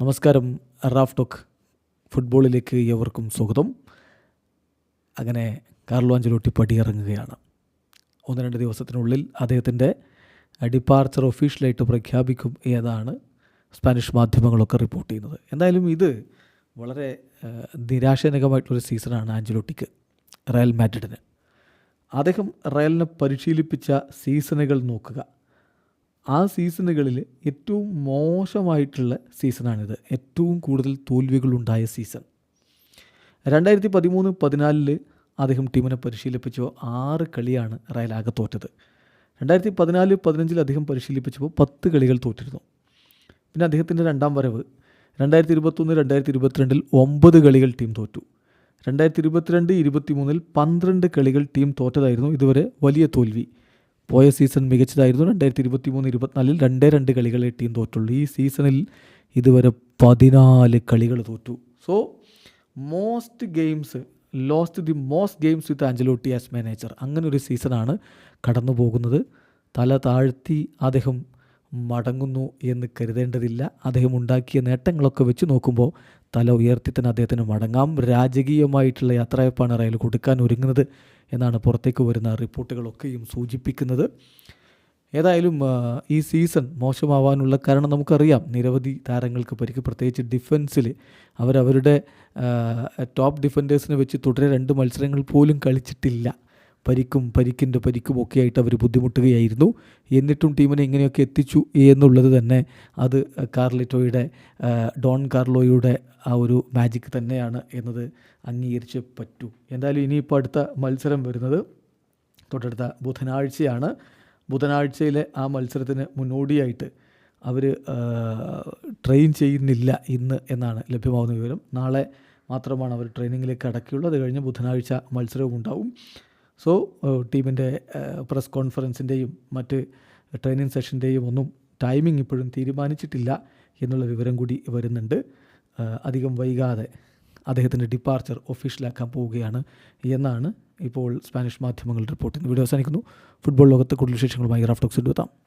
നമസ്കാരം Raf talk ഫുട്ബോളിലേക്ക് എവർക്കും സ്വാഗതം. അങ്ങനെ കാർലോ അഞ്ചലോട്ടി പടിയിറങ്ങുകയാണ്. ഒന്ന് രണ്ട് ദിവസത്തിനുള്ളിൽ അദ്ദേഹത്തിന്റെ ഡിപ്പാർച്ചർ ഒഫീഷ്യലായിട്ട് പ്രഖ്യാപിക്കും എന്നാണ് സ്പാനിഷ് മാധ്യമങ്ങളൊക്കെ റിപ്പോർട്ട് ചെയ്യുന്നത്. എന്തായാലും ഇത് വളരെ ആ, നിരാശാജനകമായിട്ടുള്ളൊരു സീസണാണ് ആഞ്ചലോട്ടിക്ക് റയൽ മാഡ്രിഡിന്. അദ്ദേഹം റയലിനെ പരിശീലിപ്പിച്ച സീസണുകൾ നോക്കുക. ആ സീസണുകളിൽ ഏറ്റവും മോശമായിട്ടുള്ള സീസണാണിത്. ഏറ്റവും കൂടുതൽ തോൽവികളുണ്ടായ സീസൺ. രണ്ടായിരത്തി പതിമൂന്ന് പതിനാലിൽ അദ്ദേഹം ടീമിനെ പരിശീലിപ്പിച്ചപ്പോൾ ആറ് കളിയാണ് റയൽ ആകെ തോറ്റത്. രണ്ടായിരത്തി പതിനാല് പതിനഞ്ചിൽ അദ്ദേഹം പരിശീലിപ്പിച്ചപ്പോൾ പത്ത് കളികൾ തോറ്റിരുന്നു. പിന്നെ അദ്ദേഹത്തിന്റെ രണ്ടാം വരവ്. രണ്ടായിരത്തി ഇരുപത്തൊന്ന് രണ്ടായിരത്തി ഇരുപത്തിരണ്ടിൽ ഒമ്പത് കളികൾ ടീം തോറ്റു. രണ്ടായിരത്തി ഇരുപത്തിരണ്ട് ഇരുപത്തി മൂന്നിൽ പന്ത്രണ്ട് കളികൾ ടീം തോറ്റതായിരുന്നു ഇതുവരെ വലിയ തോൽവി. പോയ സീസൺ മികച്ചതായിരുന്നു. രണ്ടായിരത്തി ഇരുപത്തി മൂന്ന് ഇരുപത്തിനാലിൽ രണ്ടേ രണ്ട് കളികളെ ടീം തോറ്റുള്ളൂ. ഈ സീസണിൽ ഇതുവരെ പതിനാല് കളികൾ തോറ്റു. So most games lost the most games with Ancelotti as manager അങ്ങനെ ഒരു സീസണാണ് കടന്നു പോകുന്നത് തല താഴ്ത്തി അദ്ദേഹം മടങ്ങുന്നു എന്ന് കരുതേണ്ടതില്ല. അദ്ദേഹം ഉണ്ടാക്കിയ നേട്ടങ്ങളൊക്കെ വെച്ച് നോക്കുമ്പോൾ തല ഉയർത്തി തന്നെ അദ്ദേഹത്തിന് മടങ്ങാം. രാജകീയമായിട്ടുള്ള യാത്രയപ്പാണ് റയൽ കൊടുക്കാൻ ഒരുങ്ങുന്നത് എന്നാണ് പുറത്തേക്ക് വരുന്ന റിപ്പോർട്ടുകളൊക്കെയും സൂചിപ്പിക്കുന്നത്. ഏതായാലും ഈ സീസൺ മോശമാവാനുള്ള കാരണം നമുക്കറിയാം. നിരവധി താരങ്ങൾക്ക് പരിക്ക്. പ്രത്യേകിച്ച് ഡിഫൻസിൽ അവരവരുടെ ടോപ്പ് ഡിഫൻഡേഴ്സിനെ വെച്ച് തുടരെ രണ്ട് മത്സരങ്ങൾ പോലും കളിച്ചിട്ടില്ല. പരിക്കും പരിക്കിന്റെ പരിക്കും ഒക്കെ ആയിട്ട് അവർ ബുദ്ധിമുട്ടുകയായിരുന്നു. എന്നിട്ടും ടീമിനെ ഇങ്ങനെയൊക്കെ എത്തിച്ചു എന്നുള്ളത് തന്നെ അത് കാർലിറ്റോയുടെ ഡോൺ കാർലോയുടെ ആ ഒരു മാജിക് തന്നെയാണ് എന്നത് അംഗീകരിച്ച് പറ്റൂ. എന്തായാലും ഇനിയിപ്പോൾ അടുത്ത മത്സരം വരുന്നത് തൊട്ടടുത്ത ബുധനാഴ്ചയാണ്. ബുധനാഴ്ചയിലെ ആ മത്സരത്തിന് മുന്നോടിയായിട്ട് അവർ ട്രെയിൻ ചെയ്യുന്നില്ല ഇന്ന് എന്നാണ് ലഭ്യമാകുന്ന വിവരം. നാളെ മാത്രമാണ് അവർ ട്രെയിനിങ്ങിലേക്ക് അടക്കിയുള്ളൂ അത് കഴിഞ്ഞ് ബുധനാഴ്ച മത്സരവും ഉണ്ടാവും സോ ടീമിന്റെ പ്രസ് കോൺഫറൻസിന്റെയും മറ്റ് ട്രെയിനിങ് സെഷന്റെയും ഒന്നും ടൈമിംഗ് ഇപ്പോഴും തീരുമാനിച്ചിട്ടില്ല എന്നുള്ള വിവരം കൂടി വരുന്നുണ്ട്. അധികം വൈകാതെ അദ്ദേഹത്തിന്റെ ഡിപ്പാർച്ചർ ഒഫീഷ്യലാക്കാൻ പോവുകയാണ് എന്നാണ് ഇപ്പോൾ സ്പാനിഷ് മാധ്യമങ്ങൾ റിപ്പോർട്ട് ചെയ്യുന്നത് വീഡിയോ അവസാനിക്കുന്നു. ഫുട്ബോൾ ലോകത്ത് കൂടുതൽ വിശേഷങ്ങളുമായി റാഫ്റ്റോക്സിൽ എടുത്താം